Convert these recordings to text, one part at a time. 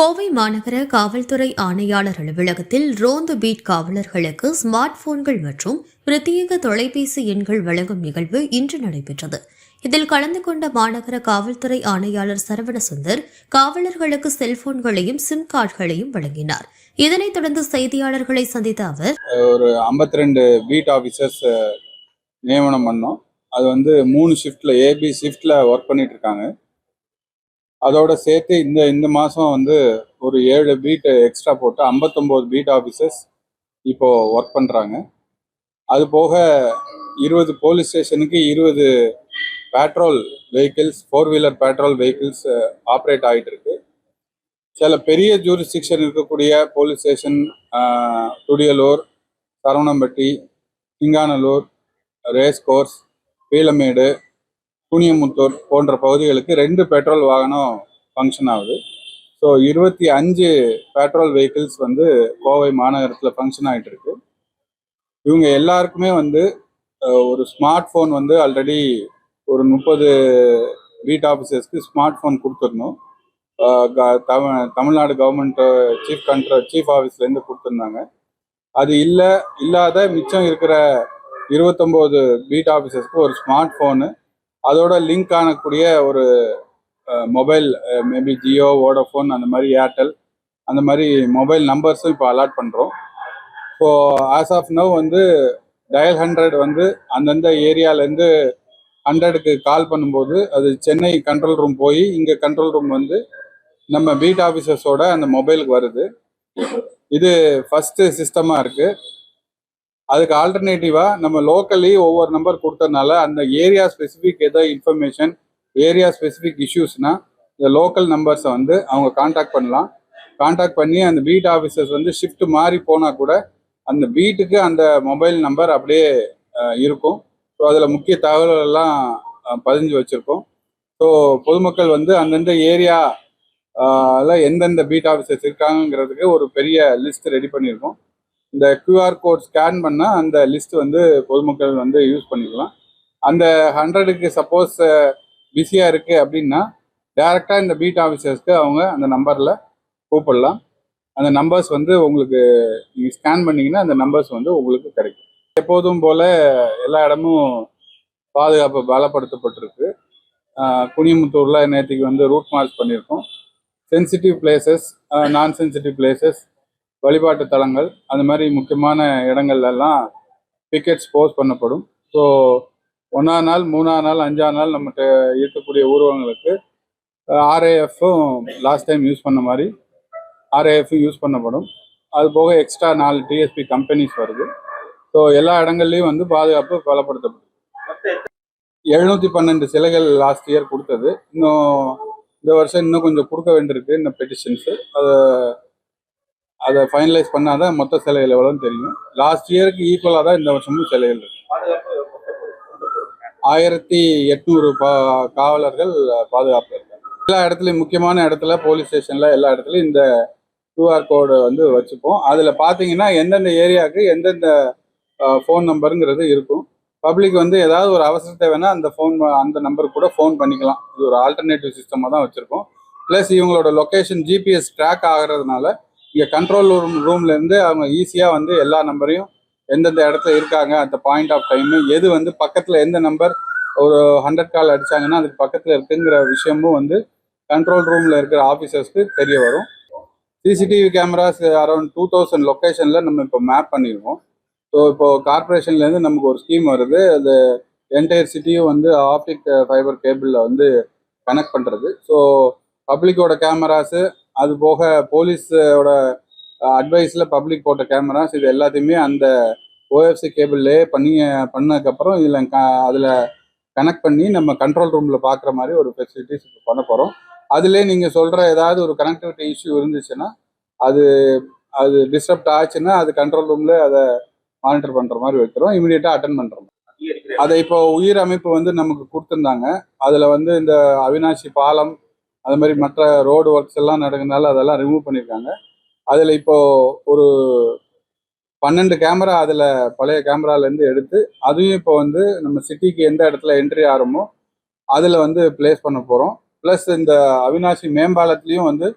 கோவை மாநகர காவல்துறை ஆணையாளர் அலுவலகத்தில் ரோந்து பீட் காவலர்களுக்கு ஸ்மார்ட் போன்கள் மற்றும் பிரத்யேக தொலைபேசி எண்கள் வழங்கும் நிகழ்வு இன்று நடைபெற்றது. இதில் கலந்து கொண்ட மாநகர காவல்துறை ஆணையாளர் சரவணசுந்தர் காவலர்களுக்கு செல்போன்களையும் சிம் கார்டுகளையும் வழங்கினார். இதனைத் தொடர்ந்து செய்தியாளர்களை சந்தித்த அவர் ஒரு 52 ரெண்டு பீட் ஆஃபீஸர்ஸ் நியமனம் பண்ணோம். அது வந்து மூணு ஷிஃப்ட்ல ஏபி ஷிஃப்ட்ல ஒர்க் பண்ணிட்டு இருக்காங்க. அதோட சேர்த்து இந்த இந்த மாதம் வந்து ஒரு ஏழு பீட் எக்ஸ்ட்ரா போட்டு 59 பீட் ஆஃபீஸர்ஸ் இப்போது ஒர்க் பண்ணுறாங்க அது போக இருபது போலீஸ் ஸ்டேஷனுக்கு இருபது patrol vehicles four wheeler patrol vehicles operate ஆகிட்டு இருக்கு. சில பெரிய ஜூரிஸ்டிக்ஷன் இருக்கக்கூடிய police station Thudiyalur Saravanampatti Singanallur race course Peelamedu Kuniyamuthur போன்ற பகுதிகளுக்கு ரெண்டு பெட்ரோல் வாகனம் ஃபங்க்ஷன் ஆகுது. ஸோ இருபத்தி அஞ்சு பெட்ரோல் வெஹிக்கிள்ஸ் வந்து கோவை மாநகரத்தில் ஃபங்க்ஷன் ஆகிட்டு இருக்கு இவங்க எல்லாருக்குமே வந்து ஒரு ஸ்மார்ட் ஃபோன் வந்து ஆல்ரெடி ஒரு முப்பது வீட் ஆஃபீஸர்ஸ்க்கு ஸ்மார்ட் ஃபோன் கொடுத்துருந்தோம் க- Tamil Tamil Nadu government chief control chief ஆஃபீஸ்லேருந்து கொடுத்துருந்தாங்க. அது இல்லை இல்லாத மிச்சம் இருக்கிற இருபத்தொம்போது பீட் ஆஃபீஸர்ஸ்க்கு ஒரு ஸ்மார்ட் ஃபோனு அதோட லிங்க் ஆனக்கூடிய ஒரு மொபைல் மேபி ஜியோ வோடஃபோன் அந்த மாதிரி ஏர்டெல் அந்த மாதிரி மொபைல் நம்பர்ஸும் இப்போ அலாட் பண்ணுறோம் ஸோ ஆஸ் ஆஃப் நவ் வந்து டயல் ஹண்ட்ரட் வந்து அந்தந்த ஏரியாலேருந்து ஹண்ட்ரடுக்கு கால் பண்ணும்போது அது சென்னை கண்ட்ரோல் ரூம் போய் இங்கே கண்ட்ரோல் ரூம் வந்து நம்ம பீட் ஆஃபீஸர்ஸோட அந்த மொபைலுக்கு வருது. இது ஃபஸ்ட்டு சிஸ்டமாக இருக்கு. அதுக்கு ஆல்டர்னேட்டிவாக நம்ம லோக்கலி ஒவ்வொரு நம்பர் கொடுத்ததுனால அந்த ஏரியா ஸ்பெசிஃபிக் ஏதோ இன்ஃபர்மேஷன் ஏரியா ஸ்பெசிஃபிக் இஷ்யூஸ்னா இந்த லோக்கல் நம்பர்ஸை வந்து அவங்க காண்டாக்ட் பண்ணலாம். காண்டாக்ட் பண்ணி அந்த பீட் ஆஃபீஸர்ஸ் வந்து ஷிஃப்ட் மாறி போனால் கூட அந்த பீட்டுக்கு அந்த மொபைல் நம்பர் அப்படியே இருக்கும். ஸோ அதில் முக்கிய தகவல்கள் எல்லாம் பதிஞ்சு வச்சுருக்கோம். ஸோ பொதுமக்கள் வந்து அந்தந்த ஏரியா எந்தெந்த பீட் ஆஃபீஸர்ஸ் இருக்காங்கங்கிறதுக்கு ஒரு பெரிய லிஸ்ட் ரெடி பண்ணியிருக்கோம். இந்த கியூஆர் கோட் ஸ்கேன் பண்ணால் அந்த லிஸ்ட் வந்து பொதுமக்கள் வந்து யூஸ் பண்ணிக்கலாம். அந்த ஹண்ட்ரடுக்கு சப்போஸ் பிஸியாக இருக்குது அப்படின்னா டேரெக்டாக இந்த பீட் ஆஃபீஸர்ஸ்க்கு அவங்க அந்த நம்பரில் கூப்பிடலாம். அந்த நம்பர்ஸ் வந்து உங்களுக்கு நீங்கள் ஸ்கேன் பண்ணிங்கன்னா அந்த நம்பர்ஸ் வந்து உங்களுக்கு கிடைக்கும். எப்போதும் போல் எல்லா இடமும் பாதுகாப்பு பலப்படுத்தப்பட்டிருக்கு. குனியமுத்தூரில் நேற்றுக்கு வந்து ரூட் மார்ச் பண்ணியிருக்கோம். Sensitive places non sensitive places வழிபாட்டு தலங்கள் அந்த மாதிரி முக்கியமான இடங்கள்லாம் பிக்கெட்ஸ் போஸ்ட் பண்ணப்படும். ஸோ ஒன்றாம் நாள் மூணாம் நாள் அஞ்சாம் நாள் நம்மகிட்ட இருக்கக்கூடிய ஊர்வலங்களுக்கு ஆர்ஏஎஃப்பும் லாஸ்ட் டைம் யூஸ் பண்ண மாதிரி ஆர்ஏஎஃப்பும் யூஸ் பண்ணப்படும். அது போக எக்ஸ்ட்ரா நாலு டிஎஸ்பி கம்பெனிஸ் வருது. ஸோ எல்லா இடங்கள்லையும் வந்து பாதுகாப்பு பலப்படுத்தப்படும். எழுநூற்றி பன்னெண்டு சிலைகள் லாஸ்ட் இயர் கொடுத்தது. இன்னும் இந்த வருஷம் இன்னும் கொஞ்சம் கொடுக்க வேண்டியிருக்கு இந்த பெட்டிஷன்ஸு அதை அதை ஃபைனலைஸ் பண்ணால் தான் மொத்த சிலைகள் எவ்வளோன்னு தெரியும். லாஸ்ட் இயருக்கு ஈக்குவலாக தான் இந்த வருஷமும் சிலைகள் இருக்கு. ஆயிரத்தி எட்நூறு பா காவலர்கள் பாதுகாப்பு இருக்காங்க. எல்லா இடத்துலையும் முக்கியமான இடத்துல போலீஸ் ஸ்டேஷனில் எல்லா இடத்துலையும் இந்த க்யூஆர் கோடு வந்து வச்சுப்போம். அதில் பார்த்தீங்கன்னா எந்தெந்த ஏரியாவுக்கு எந்தெந்த ஃபோன் நம்பருங்கிறது இருக்கும். பப்ளிக் வந்து ஏதாவது ஒரு அவசர தேவைன்னா அந்த ஃபோன் அந்த நம்பருக்கு கூட ஃபோன் பண்ணிக்கலாம். இது ஒரு ஆல்டர்னேட்டிவ் சிஸ்டமாக தான் வச்சுருக்கோம். ப்ளஸ் இவங்களோட லொக்கேஷன் ஜிபிஎஸ் ட்ராக் ஆகிறதுனால இங்கே கண்ட்ரோல் ரூம் ரூம்லேருந்து அவங்க ஈஸியாக வந்து எல்லா நம்பரையும் எந்தெந்த இடத்துல இருக்காங்க அந்த பாயிண்ட் ஆஃப் டைமு எது வந்து பக்கத்தில் எந்த நம்பர் ஒரு ஹண்ட்ரட் கால் அடிச்சாங்கன்னா அதுக்கு பக்கத்தில் இருக்குங்கிற விஷயமும் வந்து கண்ட்ரோல் ரூமில் இருக்கிற ஆஃபீஸர்ஸ்க்கு தெரிய வரும். CCTV cameras around two thousand லொக்கேஷனில் நம்ம இப்போ மேப் பண்ணியிருக்கோம் ஸோ இப்போ கார்பரேஷன்லேருந்து நமக்கு ஒரு ஸ்கீம் வருது. அது என்டையர் சிட்டியும் வந்து ஆப்டிக் ஃபைபர் கேபிளில் வந்து கனெக்ட் பண்ணுறது ஸோ பப்ளிக்கோட கேமராஸு அது போக போலீஸோட அட்வைஸில் பப்ளிக் போட்ட கேமராஸ் இது எல்லாத்தையுமே அந்த ஓஎஃப்சி கேபிள்லே பண்ணி பண்ணதுக்கப்புறம் இதில் க அதில் கனெக்ட் பண்ணி நம்ம கண்ட்ரோல் ரூமில் பார்க்குற மாதிரி ஒரு ஃபெசிலிட்டிஸ் இப்போ பண்ண போகிறோம் அதிலே நீங்கள் சொல்கிற ஏதாவது ஒரு கனெக்டிவிட்டி இஷ்யூ இருந்துச்சுன்னா அது அது டிஸ்டர்ப்ட் ஆச்சுன்னா அது கண்ட்ரோல் ரூமில் அதை மானிட்டர் பண்ணுற மாதிரி வைக்கிறோம். இமீடியட்டாக அட்டன் பண்ணுறோம் அதை இப்போ உயிர் அமைப்பு வந்து நமக்கு கொடுத்துருந்தாங்க. அதில் வந்து இந்த அவினாசி பாலம் அது மாதிரி மற்ற ரோடு ஒர்க்ஸ் எல்லாம் நடக்கிறதுனால அதெல்லாம் ரிமூவ் பண்ணியிருக்காங்க. அதில் இப்போது ஒரு பன்னெண்டு கேமரா அதில் பழைய கேமராலேருந்து எடுத்து அதையும் இப்போ வந்து நம்ம சிட்டிக்கு எந்த இடத்துல என்ட்ரி ஆகிறோமோ அதில் வந்து பிளேஸ் பண்ண போகிறோம் ப்ளஸ் இந்த அவினாசி மேம்பாலத்துலேயும் வந்து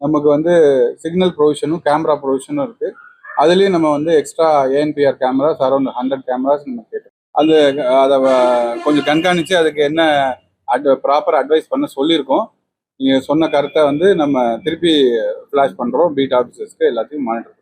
நமக்கு வந்து சிக்னல் ப்ரொவிஷனும் கேமரா ப்ரொவிஷனும் இருக்குது அதுலேயும் நம்ம வந்து extra ANPR cameras around hundred cameras நம்ம கேட்டோம் அது அதை கொஞ்சம் கண்காணித்து அதுக்கு என்ன அட் ப்ராப்பர் அட்வைஸ் பண்ண சொல்லியிருக்கோம். நீங்கள் சொன்ன கருத்தை வந்து நம்ம திருப்பி ஃப்ளாஷ் பண்ணுறோம் பீட் ஆஃபீஸர்ஸ்க்கு எல்லாத்தையும் மானிட்டர்